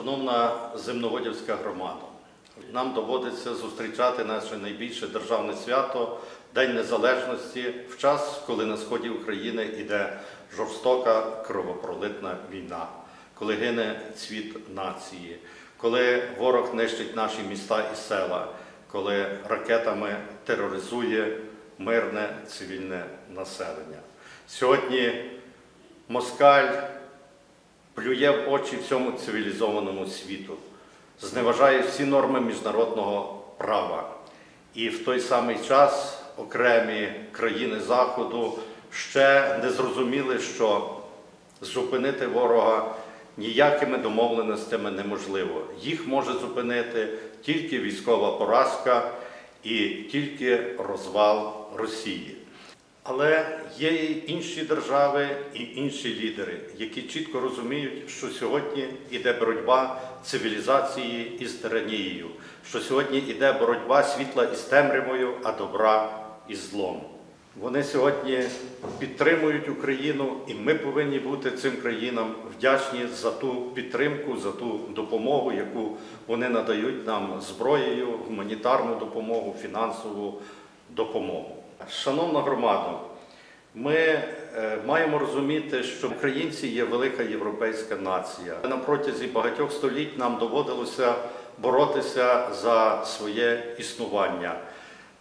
Шановна земноводівська громада, нам доводиться зустрічати наше найбільше державне свято День Незалежності в час, коли на сході України йде жорстока кровопролитна війна, коли гине цвіт нації, коли ворог нищить наші міста і села, коли ракетами тероризує мирне цивільне населення. Сьогодні москаль плює в очі всьому цивілізованому світу, зневажає всі норми міжнародного права. І в той самий час окремі країни Заходу ще не зрозуміли, що зупинити ворога ніякими домовленостями неможливо. Їх може зупинити тільки військова поразка і тільки розвал Росії. Але є і інші держави і інші лідери, які чітко розуміють, що сьогодні йде боротьба цивілізації із тиранією, що сьогодні йде боротьба світла із темрявою, а добра із злом. Вони сьогодні підтримують Україну, і ми повинні бути цим країнам вдячні за ту підтримку, за ту допомогу, яку вони надають нам зброєю, гуманітарну допомогу, фінансову допомогу. Шановна громада, ми е, маємо розуміти, що українці є велика європейська нація. На протязі багатьох століть нам доводилося боротися за своє існування.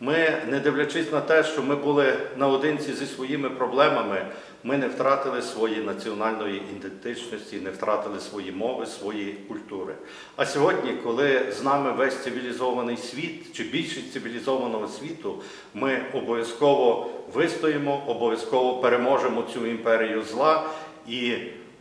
Ми, не дивлячись на те, що ми були наодинці зі своїми проблемами, ми не втратили своєї національної ідентичності, не втратили свої мови, свої культури. А сьогодні, коли з нами весь цивілізований світ чи більшість цивілізованого світу, ми обов'язково вистоїмо, обов'язково переможемо цю імперію зла і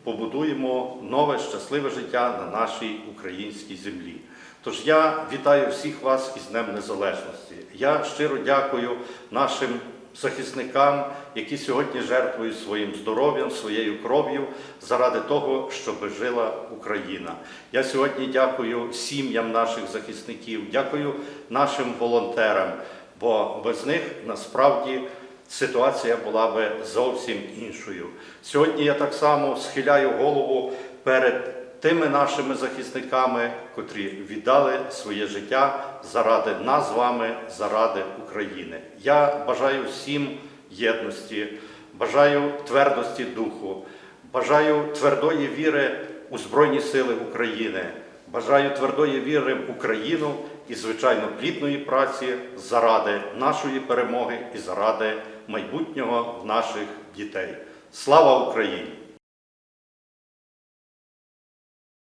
побудуємо нове щасливе життя на нашій українській землі. Тож я вітаю всіх вас із Днем Незалежності. Я щиро дякую нашим захисникам, які сьогодні жертвують своїм здоров'ям, своєю кров'ю заради того, щоб жила Україна. Я сьогодні дякую сім'ям наших захисників, дякую нашим волонтерам, бо без них насправді ситуація була би зовсім іншою. Сьогодні я так само схиляю голову перед тими нашими захисниками, котрі віддали своє життя заради нас з вами, заради України. Я бажаю всім єдності, бажаю твердості духу, бажаю твердої віри у Збройні Сили України, бажаю твердої віри в Україну і, звичайно, плідної праці заради нашої перемоги і заради майбутнього наших дітей. Слава Україні!